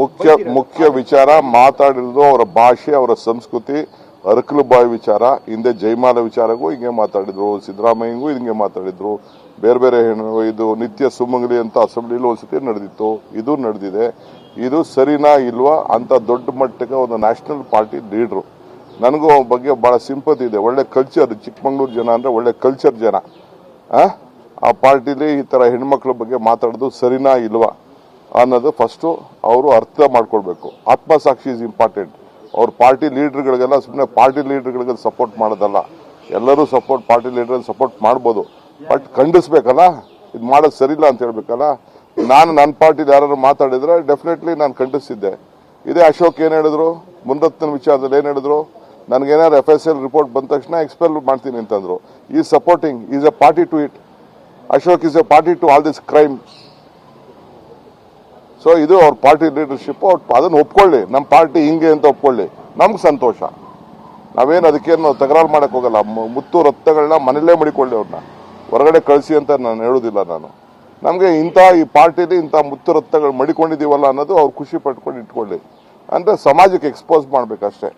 ಮುಖ್ಯ ಮುಖ್ಯ ವಿಚಾರ ಮಾತಾಡಿರೋದು ಅವರ ಭಾಷೆ ಅವರ ಸಂಸ್ಕೃತಿ ಅರಕಲು ಬಾಯಿ ವಿಚಾರ ಹಿಂದೆ ಜೈಮಾಲ ವಿಚಾರಗೂ ಹಿಂಗೆ ಮಾತಾಡಿದ್ರು ಸಿದ್ದರಾಮಯ್ಯಗೂ ಹಿಂಗೆ ಮಾತಾಡಿದ್ರು. ಬೇರೆ ಬೇರೆ ಹೆಣ್ಣು ಇದು ನಿತ್ಯ ಸುಮಂಗಲಿ ಅಂತ ಅಸೆಂಬ್ಲಿಲಿ ಒಂದ್ಸತಿ ನಡೆದಿತ್ತು. ಇದು ನಡೆದಿದೆ. ಇದು ಸರಿನಾ ಇಲ್ವಾ ಅಂತ ದೊಡ್ಡ ಮಟ್ಟಕ್ಕೆ ಒಂದು ನ್ಯಾಷನಲ್ ಪಾರ್ಟಿ ಲೀಡ್ರು. ನನಗೂ ಅವ್ರ ಬಗ್ಗೆ ಬಹಳ ಸಿಂಪತಿ ಇದೆ. ಒಳ್ಳೆ ಕಲ್ಚರ್ ಚಿಕ್ಕಮಂಗ್ಳೂರು ಜನ ಅಂದ್ರೆ ಒಳ್ಳೆ ಕಲ್ಚರ್ ಜನ. ಆ? ಪಾರ್ಟಿಲಿ ಈ ತರ ಹೆಣ್ಮಕ್ಳ ಬಗ್ಗೆ ಮಾತಾಡೋದು ಸರಿನಾ ಇಲ್ವಾ? ಅನ್ನೋದು ಫಸ್ಟು ಅವರು ಅರ್ಥ ಮಾಡ್ಕೊಳ್ಬೇಕು. ಆತ್ಮಸಾಕ್ಷಿ ಇಸ್ ಇಂಪಾರ್ಟೆಂಟ್ ಅವ್ರ ಪಾರ್ಟಿ ಲೀಡ್ರ್ಗಳಿಗೆಲ್ಲ ಸುಮ್ಮನೆ ಪಾರ್ಟಿ ಲೀಡ್ರ್ಗಳಿಗೆ ಸಪೋರ್ಟ್ ಮಾಡೋದಲ್ಲ. ಎಲ್ಲರೂ ಸಪೋರ್ಟ್ ಪಾರ್ಟಿ ಲೀಡರ್ ಸಪೋರ್ಟ್ ಮಾಡ್ಬೋದು. ಬಟ್ ಖಂಡಿಸ್ಬೇಕಲ್ಲ? ಇದು ಮಾಡೋದು ಸರಿಯಿಲ್ಲ ಅಂತ ಹೇಳ್ಬೇಕಲ್ಲ? ನಾನು ನನ್ನ ಪಾರ್ಟಿಲಿ ಯಾರು ಮಾತಾಡಿದ್ರೆ ಡೆಫಿನೆಟ್ಲಿ ನಾನು ಖಂಡಿಸ್ತಿದ್ದೆ. ಇದೇ ಅಶೋಕ್ ಏನು ಹೇಳಿದ್ರು? ಮುಂದತ್ತಿನ ವಿಚಾರದಲ್ಲಿ ಏನು ಹೇಳಿದ್ರು? ನನಗೇನಾದ್ರು ಎಫ್ ಎಸ್ ಎಲ್ ರಿಪೋರ್ಟ್ ಬಂದ ತಕ್ಷಣ ಎಕ್ಸ್ಪೆಲ್ ಮಾಡ್ತೀನಿ ಅಂತಂದ್ರು. Is supporting is a party to it Ashok is a party to all this crime so ಇದು ಅವ್ರ ಪಾರ್ಟಿ ಲೀಡರ್ಶಿಪ್ ಅದನ್ನ ಒಪ್ಕೊಳ್ಳಿ. ನಮ್ಮ ಪಾರ್ಟಿ ಹಿಂಗೆ ಅಂತ ಒಪ್ಕೊಳ್ಳಿ. ನಮ್ಗೆ ಸಂತೋಷ. ನಾವೇನು ಅದಕ್ಕೇನು ತಕರಾರು ಮಾಡಕ್ ಹೋಗಲ್ಲ. ಮುತ್ತು ರಕ್ತಗಳನ್ನ ಮನೇಲೇ ಮಡಿಕೊಳ್ಳಿ ಅವ್ರನ್ನ ಹೊರಗಡೆ ಕಳಿಸಿ ಅಂತ ನಾನು ಹೇಳೋದಿಲ್ಲ ನಾನು. ನಮಗೆ ಇಂಥ ಈ ಪಾರ್ಟಿಲಿ ಇಂಥ ಮುತ್ತು ರಕ್ತಗಳು ಮಡಿಕೊಂಡಿದೀವಲ್ಲ ಅನ್ನೋದು ಅವ್ರು ಖುಷಿ ಪಟ್ಕೊಂಡು ಇಟ್ಕೊಳ್ಳಿ. ಅಂದ್ರೆ ಸಮಾಜಕ್ಕೆ ಎಕ್ಸ್ಪೋಸ್ ಮಾಡ್ಬೇಕಷ್ಟೇ.